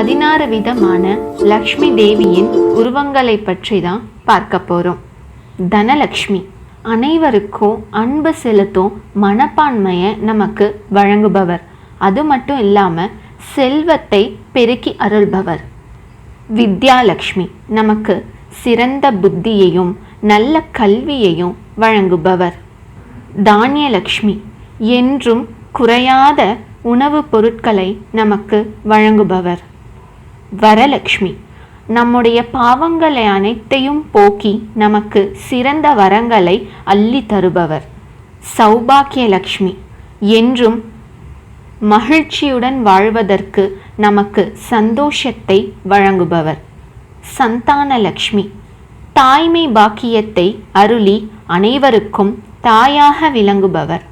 பதினாறு விதமான லக்ஷ்மி தேவியின் உருவங்களை பற்றி தான் பார்க்க போகிறோம் தனலக்ஷ்மி அனைவருக்கும் அன்பு செலுத்தும் மனப்பான்மையை நமக்கு வழங்குபவர். அது மட்டும் இல்லாமல் செல்வத்தை பெருக்கி அருள்பவர். வித்யாலக்ஷ்மி நமக்கு சிறந்த புத்தியையும் நல்ல கல்வியையும் வழங்குபவர். தானியலக்ஷ்மி என்றும் குறையாத உணவுப் பொருட்களை நமக்கு வழங்குபவர். வரலக்ஷ்மி. நம்முடைய பாவங்களை அனைத்தையும் போக்கி நமக்கு சிறந்த வரங்களை அள்ளி தருபவர் சௌபாக்கிய லக்ஷ்மி என்றும் மகிழ்ச்சியுடன் வாழ்வதற்கு நமக்கு சந்தோஷத்தை வழங்குபவர் சந்தான லக்ஷ்மி தாய்மை பாக்கியத்தை அருளி அனைவருக்கும் தாயாக விளங்குபவர்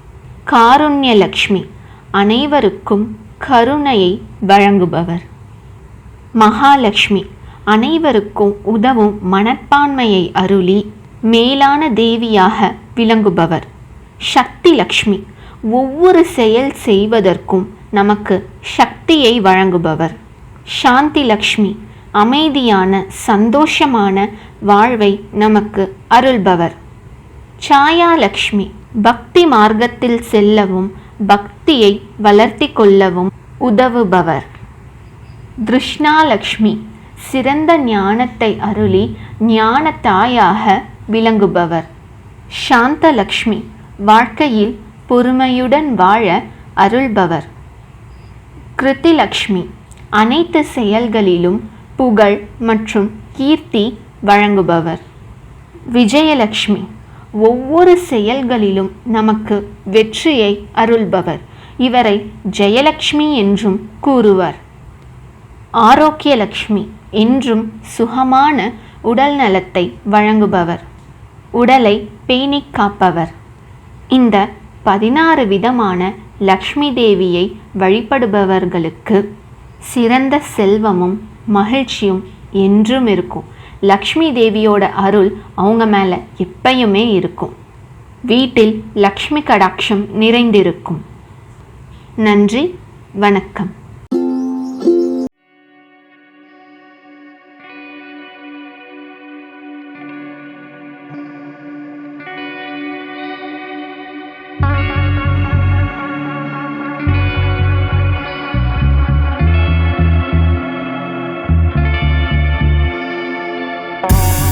காருண்யலக்ஷ்மி. அனைவருக்கும் கருணையை வழங்குபவர். மகாலட்சுமி. அனைவருக்கும் உதவும் மனப்பான்மையை அருளி மேலான தேவியாக விளங்குபவர். சக்தி லக்ஷ்மி ஒவ்வொரு செயல் செய்வதற்கும் நமக்கு சக்தியை வழங்குபவர். சாந்தி லக்ஷ்மி அமைதியான சந்தோஷமான வாழ்வை நமக்கு அருள்பவர். சாயாலக்ஷ்மி பக்தி மார்க்கத்தில் செல்லவும் பக்தியை வளர்த்தி கொள்ளவும் உதவுபவர். திருஷ்ணாலக்ஷ்மி சிறந்த ஞானத்தை அருளி ஞான தாயாக விளங்குபவர். சாந்தலக்ஷ்மி வாழ்க்கையில் பொறுமையுடன் வாழ அருள்பவர். கிருத்திலக்ஷ்மி அனைத்து செயல்களிலும் புகழ் மற்றும் கீர்த்தி வழங்குபவர். விஜயலக்ஷ்மி ஒவ்வொரு செயல்களிலும் நமக்கு வெற்றியை அருள்பவர். இவரை ஜெயலக்ஷ்மி என்றும் கூறுவர். ஆரோக்கிய லக்ஷ்மி என்றும் சுகமான உடல் நலத்தை வழங்குபவர். உடலை பேணி காப்பவர். இந்த பதினாறு விதமான லக்ஷ்மி தேவியை வழிபடுபவர்களுக்கு சிறந்த செல்வமும் மகிழ்ச்சியும் என்றும் இருக்கும். லக்ஷ்மி தேவியோட அருள் அவங்க மேலே எப்பயுமே இருக்கும். வீட்டில் லக்ஷ்மி கடாட்சம் நிறைந்திருக்கும். நன்றி வணக்கம். Bye.